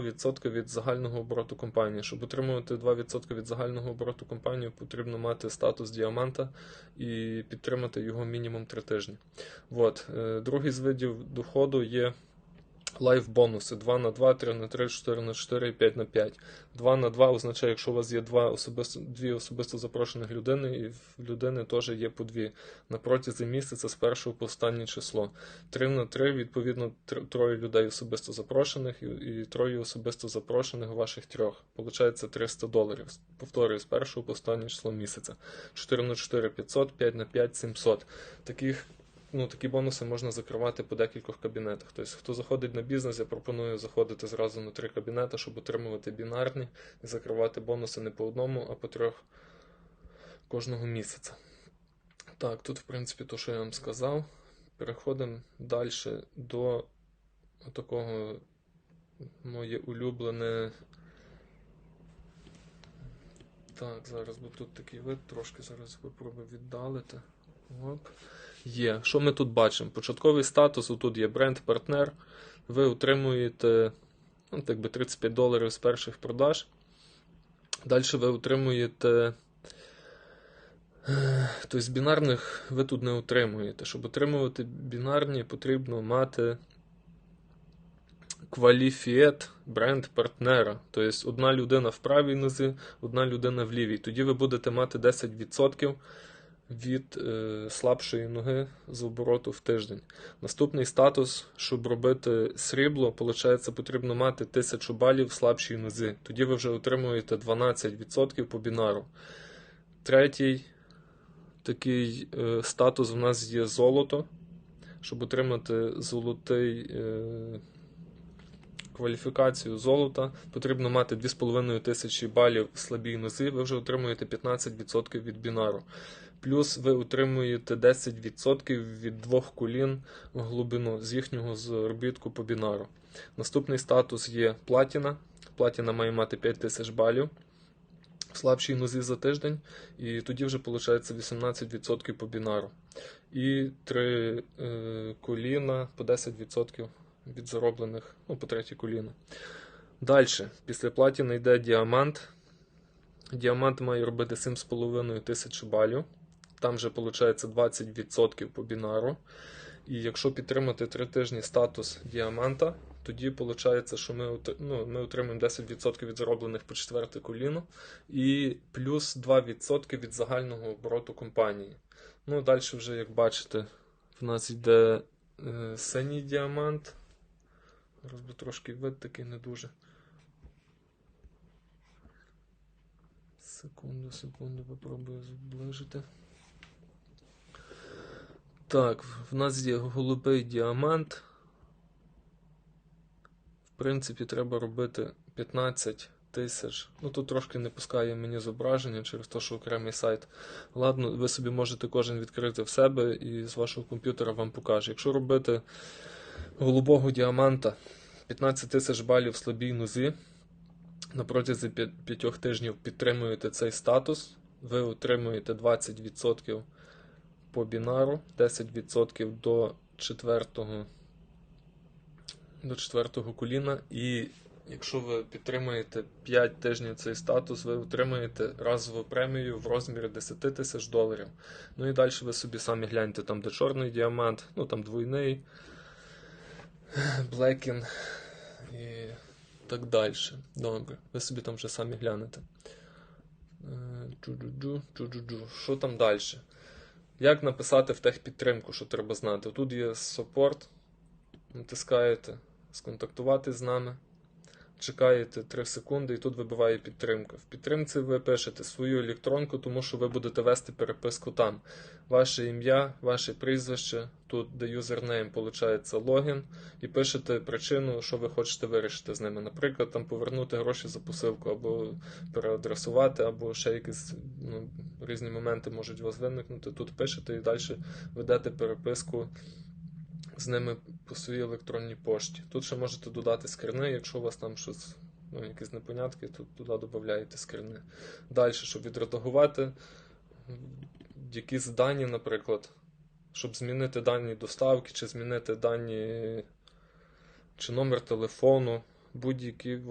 2% від загального обороту компанії. Щоб отримувати 2% від загального обороту компанії, потрібно мати статус діаманта і підтримати його мінімум 3 тижні. От. е, Другий з видів доходу є лайф бонуси 2 на 2, 3 на 3, 4 на 4 і 5 на 5. 2 на 2 означає, якщо у вас є два особисто, дві особисто запрошених людини, і в людини теж є по дві на протязі місяця з першого по останнє число. 3 на 3, відповідно, троє людей особисто запрошених і, і троє особисто запрошених ваших трьох. Получається 300 доларів. Повторюю, з першого по останнє число місяця. 4 на 4 500, 5 на 5 700. Таких ну, такі бонуси можна закривати по декількох кабінетах. Тобто, хто заходить на бізнес, я пропоную заходити зразу на три кабінети, щоб отримувати бінарні і закривати бонуси не по одному, а по трьох кожного місяця. Так, тут, в принципі, то, що я вам сказав. Переходимо далі до такого моє улюблене. Так, зараз бо тут такий вид, трошки зараз попробую віддалити. Є. Що ми тут бачимо? Початковий статус, тут є бренд-партнер. Ви отримуєте ну, так би 35 доларів з перших продаж. Далі ви отримуєте. Тобто бінарних ви тут не отримуєте. Щоб отримувати бінарні, потрібно мати кваліфієт бренд-партнера. Тобто одна людина в правій нозі, одна людина в лівій. Тоді ви будете мати 10% від е, слабшої ноги з обороту в тиждень. Наступний статус, щоб робити срібло, виходить, потрібно мати 1000 балів слабшій нозі. Тоді ви вже отримуєте 12% по бінару. Третій такий е, статус у нас є золото. Щоб отримати золотий. Е, Кваліфікацію золота потрібно мати 2,5 тисячі балів в слабій нозі, ви вже отримуєте 15% від бінару. Плюс ви отримуєте 10% від двох колін в глибину з їхнього заробітку по бінару. Наступний статус є платіна. Платіна має мати 5 тисяч балів в слабшій нозі за тиждень, і тоді вже виходить 18% по бінару. І три е, коліна по 10% від зароблених, ну, по третє коліно. Далі, після платіни йде діамант. Діамант має робити 7,5 тисяч балів. Там вже виходить 20% по бінару. І якщо підтримати 3 тижні статус діаманта, тоді виходить, що ми, ну, ми отримаємо 10% від зароблених по четверте коліно і плюс 2% від загального обороту компанії. Ну, далі вже, як бачите, в нас йде е, синій діамант. Зараз би трошки вид такий не дуже. Секунду, секунду, попробую зближити. Так, в нас є голубий діамант. В принципі, треба робити 15 тисяч. Ну тут трошки не пускає мені зображення через те, що окремий сайт. Ладно, ви собі можете кожен відкрити в себе і з вашого комп'ютера вам покаже. Якщо робити голубого діаманта 15 тисяч балів слабій нозі, на протязі 5 тижнів підтримуєте цей статус, ви отримуєте 20% по бінару, 10% до четвертого, до четвертого коліна. І якщо ви підтримуєте 5 тижнів цей статус, ви отримаєте разову премію в розмірі 10 тисяч доларів. Ну і далі ви собі самі гляньте, там де чорний діамант, ну там двойний, блекін і так далі. Добре, ви собі там вже самі глянете. Е. Що там далі? Як написати в техпідтримку, що треба знати? Тут є супорт, натискаєте сконтактувати з нами, чекаєте 3 секунди і тут вибиває підтримка. В підтримці ви пишете свою електронку, тому що ви будете вести переписку там. Ваше ім'я, ваше прізвище, тут де юзернейм, виходить логін, і пишете причину, що ви хочете вирішити з ними. Наприклад, там повернути гроші за посилку, або переадресувати, або ще якісь ну, різні моменти можуть у вас виникнути. Тут пишете і далі ведете переписку з ними по своїй електронній пошті. Тут ще можете додати скрини, якщо у вас там щось, ну, якісь непонятки, то туди додаєте скрини. Далі, щоб відредагувати якісь дані, наприклад, щоб змінити дані доставки, чи змінити дані, чи номер телефону. будь-які